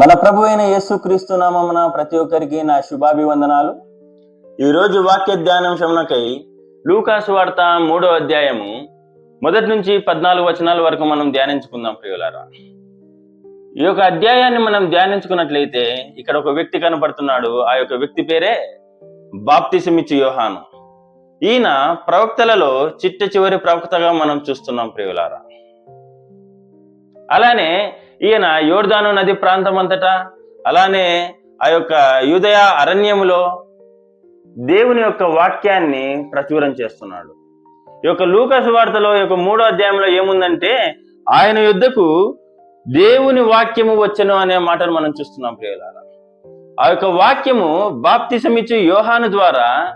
మన ప్రభు అయిన యేసుక్రీస్తు నామమున ప్రతి ఒక్కరికి నా శుభాభివందనాలు. ఈరోజు వాక్య ధ్యానాంశమునకై లూకాసు వార్త మూడో అధ్యాయము మొదటి నుంచి పద్నాలుగు వచనాల వరకు మనం ధ్యానించుకుందాం ప్రియులారా. ఈ యొక్క అధ్యాయాన్ని మనం ధ్యానించుకున్నట్లయితే ఇక్కడ ఒక వ్యక్తి కనపడుతున్నాడు. ఆ యొక్క వ్యక్తి పేరే బాప్తిసమిచ్చి యోహాను. ఈయన ప్రవక్తలలో చిట్ట చివరి ప్రవక్తగా మనం చూస్తున్నాం ప్రియులారా. అలానే ఈయన యోర్దాను నది ప్రాంతం అంతటా అలానే ఆ యొక్క యూదయ అరణ్యములో దేవుని యొక్క వాక్యాన్ని ప్రచురం చేస్తున్నాడు. ఈ యొక్క లూకస్ వార్తలో ఈ యొక్క మూడో అధ్యాయంలో ఏముందంటే ఆయన యుద్ధకు దేవుని వాక్యము వచ్చను అనే మాటను మనం చూస్తున్నాం ప్రియులారా. ఆ యొక్క వాక్యము బాప్తిసమిచ్చు యోహాను ద్వారా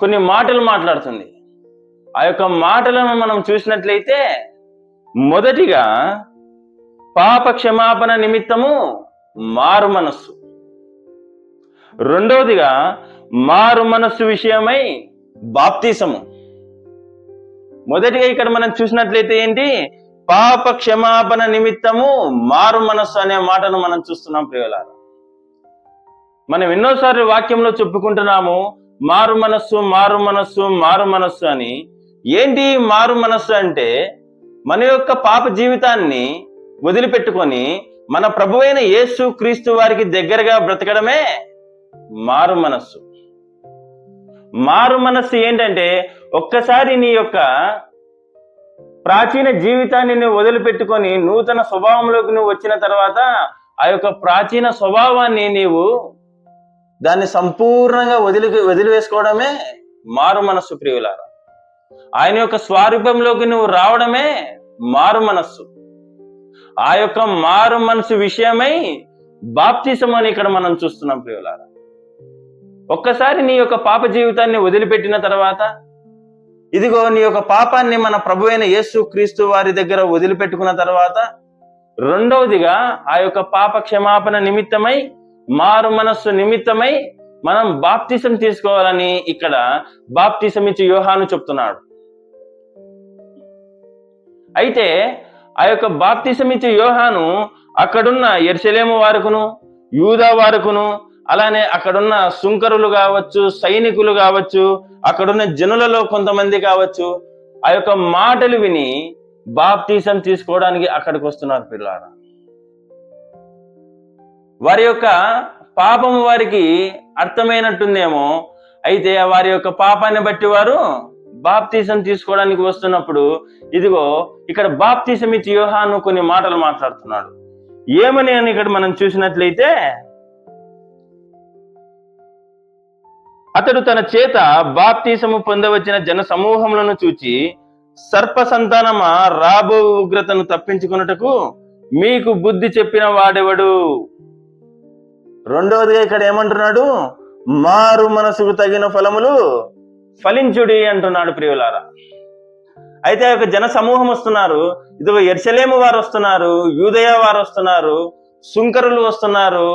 కొన్ని మాటలు మాట్లాడుతుంది. ఆ యొక్క మాటలను మనం చూసినట్లయితే మొదటిగా పాప క్షమాపణ నిమిత్తము మారు మనస్సు. రెండవదిగా మారు మనస్సు విషయమై బాప్తీసము. మొదటిగా ఇక్కడ మనం చూసినట్లయితే ఏంటి? పాప క్షమాపణ నిమిత్తము మారు మనస్సు అనే మాటను మనం చూస్తున్నాం ప్రియులారా. మనం ఎన్నోసార్లు వాక్యంలో చెప్పుకుంటున్నాము మారు మనస్సు మారు మనస్సు మారు మనస్సు అని. ఏంటి మారు మనస్సు అంటే మన యొక్క పాప జీవితాన్ని వదిలిపెట్టుకొని మన ప్రభువైన యేసు క్రీస్తు వారికి దగ్గరగా బ్రతకడమే మారు మనస్సు. మారు మనస్సు ఏంటంటే ఒక్కసారి నీ యొక్క ప్రాచీన జీవితాన్ని నువ్వు వదిలిపెట్టుకొని నూతన స్వభావంలోకి నువ్వు వచ్చిన తర్వాత ఆ యొక్క ప్రాచీన స్వభావాన్ని నీవు దాన్ని సంపూర్ణంగా వదిలి వదిలివేసుకోవడమే మారు మనస్సు ప్రియులారా. ఆయన యొక్క స్వారూప్యంలోకి నువ్వు రావడమే మారు మనస్సు. ఆ యొక్క మారు మనసు విషయమై బాప్తిసం అని ఇక్కడ మనం చూస్తున్నాం ప్రియులారా. ఒక్కసారి నీ యొక్క పాప జీవితాన్ని వదిలిపెట్టిన తర్వాత ఇదిగో నీ యొక్క పాపాన్ని మన ప్రభు అయిన యేసు క్రీస్తు వారి దగ్గర వదిలిపెట్టుకున్న తర్వాత రెండవదిగా ఆ యొక్క పాప క్షమాపణ నిమిత్తమై మారు మనస్సు నిమిత్తమై మనం బాప్తిసం తీసుకోవాలని ఇక్కడ బాప్తిసం ఇచ్చి యోహాను చెప్తున్నాడు. అయితే ఆ యొక్క బాప్తిసమిచ్చే యోహాను అక్కడున్న ఎర్సలేము వారుకును యూదా వారుకును అలానే అక్కడున్న సుంకరులు కావచ్చు సైనికులు కావచ్చు అక్కడున్న జనులలో కొంతమంది కావచ్చు ఆ యొక్క మాటలు విని బాప్తీసం తీసుకోవడానికి అక్కడికి వస్తున్నారు పిల్లారా. వారి యొక్క పాపం వారికి అర్థమైనట్టుందేమో అయితే వారి యొక్క పాపాన్ని బట్టి వారు బాప్తీసం తీసుకోవడానికి వస్తున్నప్పుడు ఇదిగో ఇక్కడ బాప్తీసం ఇచ్చి యోహాను కొన్ని మాటలు మాట్లాడుతున్నాడు. ఏమని అని ఇక్కడ మనం చూసినట్లయితే అతడు తన చేత బాప్తీసము పొందవచ్చిన జన సమూహములను చూచి సర్ప సంతానమా రాబో ఉగ్రతను తప్పించుకున్నటకు మీకు బుద్ధి చెప్పిన వాడెవడు? రెండవదిగా ఇక్కడ ఏమంటున్నాడు? మారు మనసుకు తగిన ఫలములు ఫలించుడి అంటున్నాడు ప్రియులారా. అయితే ఒక జన సమూహం వస్తున్నారు. ఇదిగో ఎర్సలేము వారు వస్తున్నారు యూదయ వారు వస్తున్నారు సుంకరులు వస్తున్నారు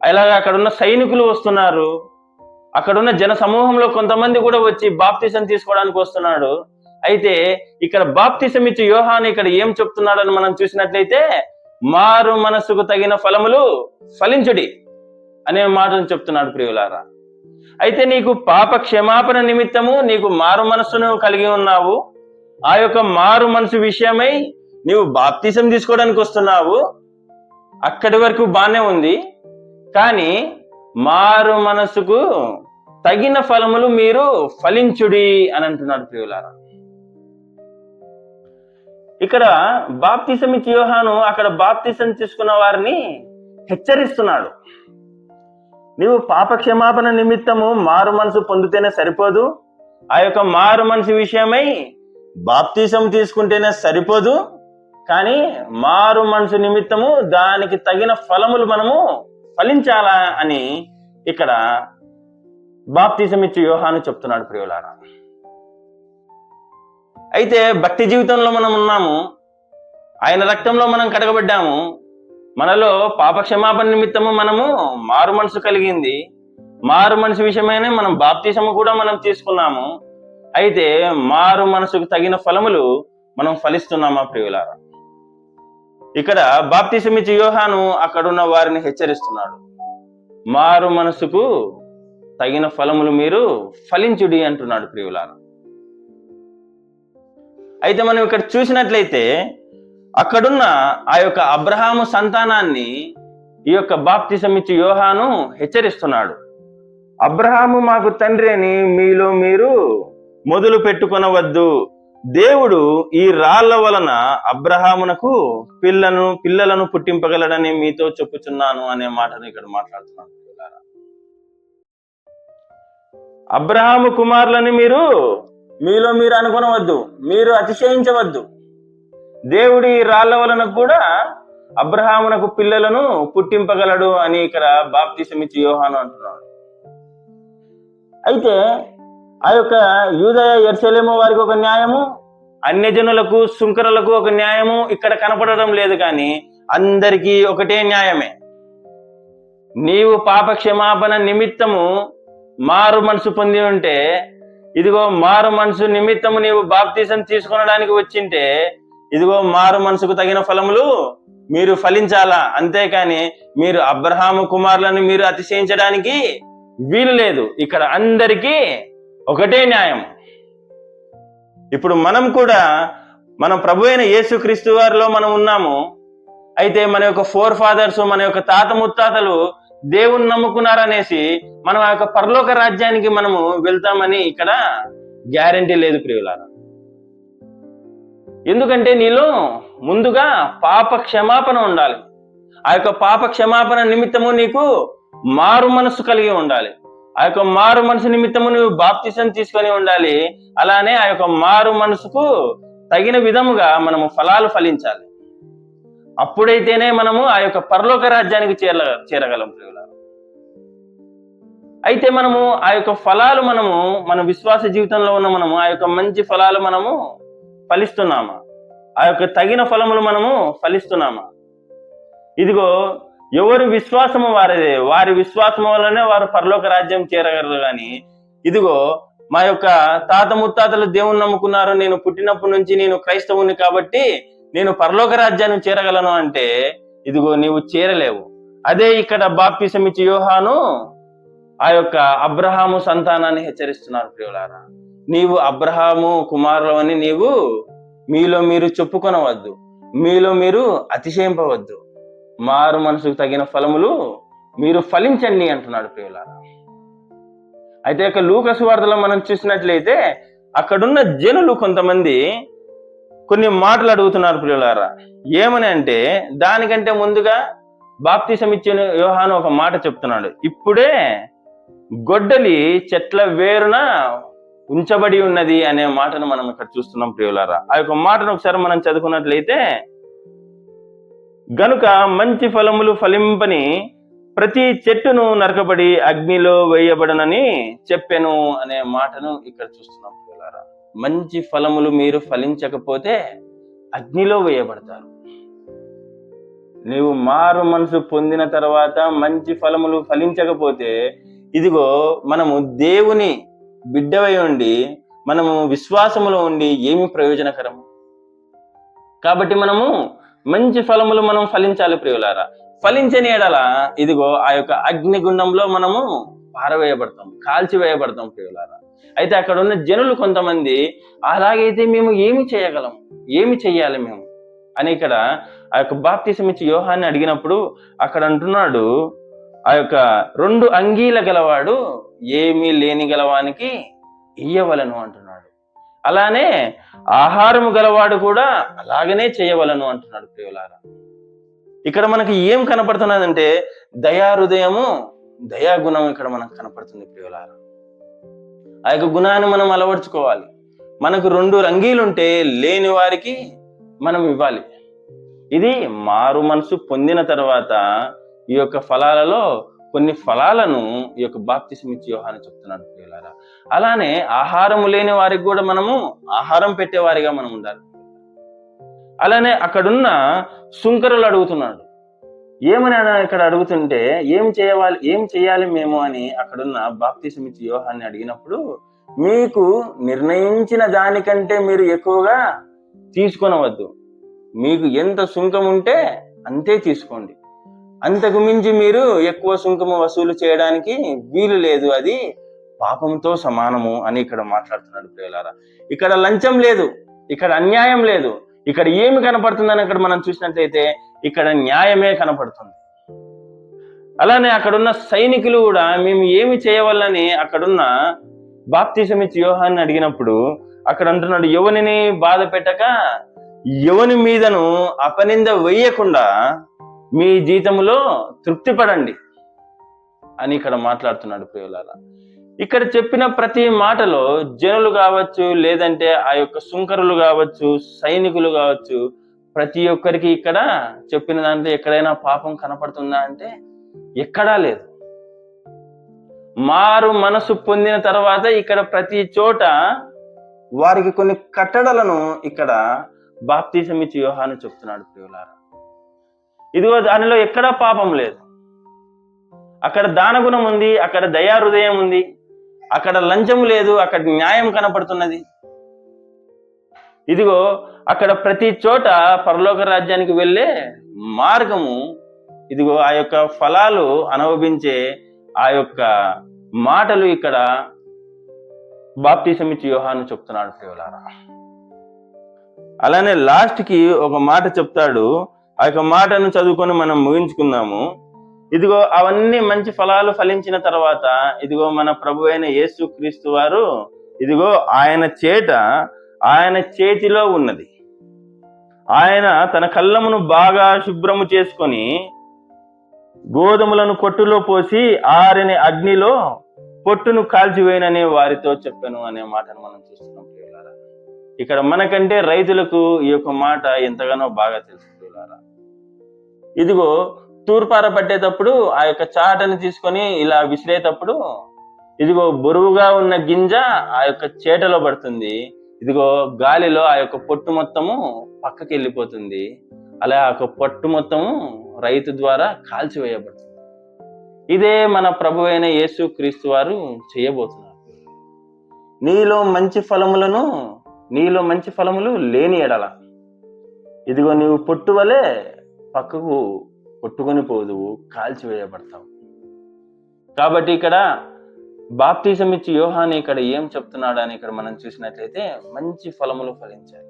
అలాగే అక్కడున్న సైనికులు వస్తున్నారు. అక్కడున్న జన సమూహంలో కొంతమంది కూడా వచ్చి బాప్తిసం తీసుకోవడానికి వస్తున్నాడు. అయితే ఇక్కడ బాప్తిసం ఇచ్చి యోహాన్ ఇక్కడ ఏం చెప్తున్నాడని మనం చూసినట్లయితే మారు మనసుకు తగిన ఫలములు ఫలించుడి అనే మాటను చెప్తున్నాడు ప్రియులారా. అయితే నీకు పాప క్షమాపణ నిమిత్తము నీకు మారు మనస్సును కలిగి ఉన్నావు. ఆ యొక్క మారు మనసు విషయమై నీవు బాప్తిసం తీసుకోవడానికి వస్తున్నావు. అక్కడి వరకు బాగానే ఉంది. కానీ మారు మనసుకు తగిన ఫలములు మీరు ఫలించుడి అని అంటున్నాడు ప్రియులారా ఇక్కడ బాప్తిసం ఇచ్చి యోహాను అక్కడ బాప్తిసం తీసుకున్న వారిని హెచ్చరిస్తున్నాడు. నీవు పాపక్షమాపణ నిమిత్తము మారు మనసు పొందితేనే సరిపోదు. ఆ యొక్క మారు మనసు విషయమై బాప్తీసం తీసుకుంటేనే సరిపోదు. కానీ మారు మనసు నిమిత్తము దానికి తగిన ఫలములు మనము ఫలించాలా అని ఇక్కడ బాప్తీసం ఇచ్చే యోహాను చెప్తున్నాడు ప్రియులారా. అయితే భక్తి జీవితంలో మనం ఉన్నాము. ఆయన రక్తంలో మనం కడగబడ్డాము. మనలో పాపక్షమాపణ నిమిత్తము మనము మారు మనసు కలిగింది. మారు మనసు విషయమైన మనం బాప్తీసము కూడా మనం తీసుకున్నాము. అయితే మారు మనసుకు తగిన ఫలములు మనం ఫలిస్తున్నామా ప్రియులారా? ఇక్కడ బాప్తిసమిచ్చి యోహాను అక్కడున్న వారిని హెచ్చరిస్తున్నాడు. మారు మనసుకు తగిన ఫలములు మీరు ఫలించుడి అంటున్నాడు ప్రియులారా. అయితే మనం ఇక్కడ చూసినట్లయితే అక్కడున్న ఆ యొక్క అబ్రహాము సంతానాన్ని ఈ యొక్క బాప్తిసమిచ్చి యోహాను హెచ్చరిస్తున్నాడు. అబ్రహాము మాకు తండ్రి అని మీలో మీరు మొదలు పెట్టుకొనవద్దు. దేవుడు ఈ రాళ్ళ వలన అబ్రహామునకు పిల్లను పిల్లలను పుట్టింపగలడని మీతో చెప్పుచున్నాను అనే మాటను ఇక్కడ మాట్లాడుతున్నాను అబ్రహాము కుమారులని మీరు మీలో మీరు అనుకునవద్దు. మీరు అతిశయించవద్దు. దేవుడి రాళ్ళ రాళ్ళ వలన కూడా అబ్రహామునకు పిల్లలను పుట్టింపగలడు అని ఇక్కడ బాప్తిసమిచ్చి యోహాను అంటున్నాడు. అయితే ఆ యొక్క యూదయ ఎర్సలేము వారికి ఒక న్యాయము అన్యజనులకు సుంకరులకు ఒక న్యాయము ఇక్కడ కనపడడం లేదు కానీ అందరికీ ఒకటే న్యాయమే. నీవు పాపక్షమాపణ నిమిత్తము మారు మనసు పొంది ఉంటే ఇదిగో మారు మనసు నిమిత్తము నీవు బాప్తీసం తీసుకొనడానికి వచ్చింటే ఇదిగో మారు మనసుకు తగిన ఫలములు మీరు ఫలించాలా? అంతేకాని మీరు అబ్రహాము కుమారులను మీరు అతిశయించడానికి వీలు లేదు. ఇక్కడ అందరికీ ఒకటే న్యాయం. ఇప్పుడు మనం కూడా మన ప్రభు అయిన యేసుక్రీస్తు వారిలో మనం ఉన్నాము. అయితే మన యొక్క ఫోర్ ఫాదర్స్ మన యొక్క తాత ముత్తాతలు దేవుని నమ్ముకున్నారనేసి మనం ఆ యొక్క పరలోక రాజ్యానికి మనము వెళ్తామని ఇక్కడ గ్యారంటీ లేదు ప్రియులారా. ఎందుకంటే నీలో ముందుగా పాప క్షమాపణ ఉండాలి. ఆ యొక్క పాప క్షమాపణ నిమిత్తము నీకు మారు మనసు కలిగి ఉండాలి. ఆ యొక్క మారు మనసు నిమిత్తము నువ్వు బాప్తిసం తీసుకొని ఉండాలి. అలానే ఆ యొక్క మారు మనసుకు తగిన విధముగా మనము ఫలాలు ఫలించాలి. అప్పుడైతేనే మనము ఆ యొక్క పరలోక రాజ్యానికి చేర చేరగలం అయితే మనము ఆ యొక్క ఫలాలు మనము మన విశ్వాస జీవితంలో ఉన్న మనము ఆ యొక్క మంచి ఫలాలు మనము ఫలిస్తున్నామా? ఆ యొక్క తగిన ఫలములు మనము ఫలిస్తున్నామా? ఇదిగో ఎవరు విశ్వాసము వారిదే వారి విశ్వాసము వల్లనే వారు పరలోక రాజ్యం చేరగలరు కానీ ఇదిగో మా యొక్క తాత ముత్తాతలు దేవుని నమ్ముకున్నారు నేను పుట్టినప్పటి నుంచి నేను క్రైస్తవుని కాబట్టి నేను పరలోక రాజ్యాన్ని చేరగలను అంటే ఇదిగో నీవు చేరలేవు. అదే ఇక్కడ బాప్తిసమిచ్చి యోహాను ఆ యొక్క అబ్రహాము సంతానాన్ని హెచ్చరిస్తున్నారు ప్రియులారా. నీవు అబ్రహాము కుమారులు అని నీవు మీలో మీరు చెప్పుకొనవద్దు. మీలో మీరు అతిశయింపవద్దు. మారు మనసుకు తగిన ఫలములు మీరు ఫలించండి అంటున్నాడు ప్రియులారా. అయితే ఇక లూకసు వార్తలో మనం చూసినట్లయితే అక్కడున్న జనులు కొంతమంది కొన్ని మాటలు అడుగుతున్నారు ప్రియులారా. ఏమని అంటే దానికంటే ముందుగా బాప్తిసం ఇచ్చిన యోహాను ఒక మాట చెప్తున్నాడు. ఇప్పుడే గొడ్డలి చెట్ల వేరున ఉంచబడి ఉన్నది అనే మాటను మనం ఇక్కడ చూస్తున్నాం ప్రియులారా. ఆ యొక్క మాటను ఒకసారి మనం చదువుకున్నట్లయితే గనుక మంచి ఫలములు ఫలింపని ప్రతి చెట్టును నరకబడి అగ్నిలో వేయబడనని చెప్పెను అనే మాటను ఇక్కడ చూస్తున్నాం ప్రియులారా. మంచి ఫలములు మీరు ఫలించకపోతే అగ్నిలో వేయబడతారు. నీవు మారు మనసు పొందిన తర్వాత మంచి ఫలములు ఫలించకపోతే ఇదిగో మనము దేవుని బిడ్డవై ఉండి మనము విశ్వాసములో ఉండి ఏమి ప్రయోజనకరము కాబట్టి మనము మంచి ఫలములు మనం ఫలించాలి ప్రియులారా. ఫలించని ఎడల ఇదిగో ఆ యొక్క అగ్నిగుండంలో మనము పారవేయబడతాం కాల్చివేయబడతాం ప్రియులారా. అయితే అక్కడ ఉన్న జనులు కొంతమంది అలాగైతే మేము ఏమి చేయగలం? ఏమి చెయ్యాలి మేము? అని ఇక్కడ ఆ యొక్క బాప్తిసం ఇచ్చి యోహాన్ని అడిగినప్పుడు అక్కడ అంటున్నాడు ఆ యొక్క రెండు అంగీల గలవాడు ఏమీ లేని గలవానికి ఇయ్యవలను అంటున్నాడు. అలానే ఆహారము గలవాడు కూడా అలాగనే చేయవలను అంటున్నాడు ప్రియులారా. ఇక్కడ మనకి ఏం కనపడుతున్నదంటే దయా హృదయము దయా గుణం ఇక్కడ మనకు కనపడుతుంది ప్రియులారా. ఆ యొక్క గుణాన్ని మనం అలవర్చుకోవాలి. మనకు రెండు రంగీలుంటే లేని వారికి మనం ఇవ్వాలి. ఇది మారు మనసు పొందిన తర్వాత ఈ యొక్క ఫలాలలో కొన్ని ఫలాలను ఈ యొక్క బాప్తిసం ఇచ్చి యోహాను చెప్తున్నాడు ప్రియులారా. అలానే ఆహారము లేని వారికి కూడా మనము ఆహారం పెట్టేవారిగా మనం ఉండాలి. అలానే అక్కడున్న సుంకరులు అడుగుతున్నాడు. ఏమని ఇక్కడ అడుగుతుంటే ఏం చేయాలి ఏం చేయాలి మేము అని అక్కడున్న బాప్తిసం ఇచ్చి యోహాన్ని అడిగినప్పుడు మీకు నిర్ణయించిన దానికంటే మీరు ఎక్కువగా తీసుకొనవద్దు. మీకు ఎంత సుంకం ఉంటే అంతే తీసుకోండి. అంతకు మించి మీరు ఎక్కువ సుంకము వసూలు చేయడానికి వీలు లేదు. అది పాపంతో సమానము అని ఇక్కడ మాట్లాడుతున్నాడు ప్రియులారా. ఇక్కడ లంచం లేదు. ఇక్కడ అన్యాయం లేదు. ఇక్కడ ఏమి కనపడుతుందని అక్కడ మనం చూసినట్లయితే ఇక్కడ న్యాయమే కనపడుతుంది. అలానే అక్కడున్న సైనికులు కూడా మేము ఏమి చేయవాలని అక్కడున్న బాప్తిసం ఇచ్చి యోహాన్ని అడిగినప్పుడు అక్కడ అంటున్నాడు యువనిని బాధ పెట్టక? యువని మీదను అపనింద వేయకుండా మీ జీతంలో తృప్తి పడండి అని ఇక్కడ మాట్లాడుతున్నాడు ప్రియులాల ఇక్కడ చెప్పిన ప్రతి మాటలో జనులు కావచ్చు లేదంటే ఆ యొక్క సుంకరులు కావచ్చు సైనికులు కావచ్చు ప్రతి ఒక్కరికి ఇక్కడ చెప్పిన దాంట్లో ఎక్కడైనా పాపం కనపడుతుందా అంటే ఎక్కడా లేదు. మారు మనసు పొందిన తర్వాత ఇక్కడ ప్రతి చోట వారికి కొన్ని కట్టడలను ఇక్కడ బాప్తీసం ఇచ్చి వ్యూహాన్ని చెప్తున్నాడు ప్రియులారా. ఇదిగో దానిలో ఎక్కడా పాపం లేదు. అక్కడ దానగుణం ఉంది అక్కడ దయా హృదయం ఉంది అక్కడ లంచం లేదు అక్కడ న్యాయం కనపడుతున్నది. ఇదిగో అక్కడ ప్రతి చోట పరలోక రాజ్యానికి వెళ్ళే మార్గము ఇదిగో ఆ యొక్క ఫలాలు అనుభవించే ఆ యొక్క మాటలు ఇక్కడ బాప్తిసం ఇచ్చి యోహాను చెప్తున్నాడు ప్రియులారా. అలానే లాస్ట్కి ఒక మాట చెప్తాడు ఆ యొక్క మాటను చదువుకొని మనం ముగించుకుందాము. ఇదిగో అవన్నీ మంచి ఫలాలు ఫలించిన తర్వాత ఇదిగో మన ప్రభు అయిన యేసు క్రీస్తు వారు ఇదిగో ఆయన చేట ఆయన చేతిలో ఉన్నది. ఆయన తన కళ్ళమును బాగా శుభ్రము చేసుకొని గోధుమలను కొట్టులో పోసి ఆరిని అగ్నిలో పొట్టును కాల్చివేయనని వారితో చెప్పాను అనే మాటను మనం చూస్తున్నాం ఇక్కడ మనకంటే రైతులకు ఈ యొక్క మాట ఎంతగానో బాగా తెలుసు. ప్రియులారా ఇదిగో తూర్పార పట్టేటప్పుడు ఆ యొక్క చాటను తీసుకొని ఇలా విసిరేటప్పుడు ఇదిగో బరువుగా ఉన్న గింజ ఆ యొక్క చేటలో పడుతుంది. ఇదిగో గాలిలో ఆ యొక్క పొట్టు మొత్తము పక్కకి వెళ్ళిపోతుంది అలా ఆ యొక్క పొట్టు మొత్తము రైతు ద్వారా కాల్చివేయబడుతుంది. ఇదే మన ప్రభు అయిన యేసు క్రీస్తు వారు చేయబోతున్నారు. నీలో మంచి ఫలములను నీలో మంచి ఫలములు లేని ఎడల ఇదిగో నీవు పొట్టు వలె పక్కకు కొట్టుకొని పోదువు కాల్చివేయబడతావు కాబట్టి ఇక్కడ బాప్తీసం ఇచ్చి యోహాని ఇక్కడ ఏం చెప్తున్నాడు అని ఇక్కడ మనం చూసినట్లయితే మంచి ఫలములు ఫలించాలి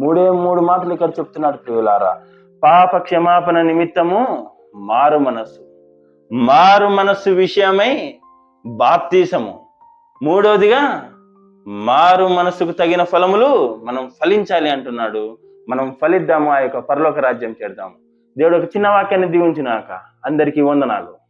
మూడే మూడు మాటలు ఇక్కడ చెప్తున్నాడు ప్రియులారా. పాప క్షమాపణ నిమిత్తము మారు మనస్సు. మారు మనస్సు విషయమై బాప్తీసము. మూడోదిగా మారు మనస్సుకు తగిన ఫలములు మనం ఫలించాలి అంటున్నాడు మనం ఫలిద్దాము ఆ యొక్క పరలోక రాజ్యం చేద్దాము దేవుడు ఒక చిన్న వాక్యాన్ని దీవించినాక అందరికీ వందనాలు.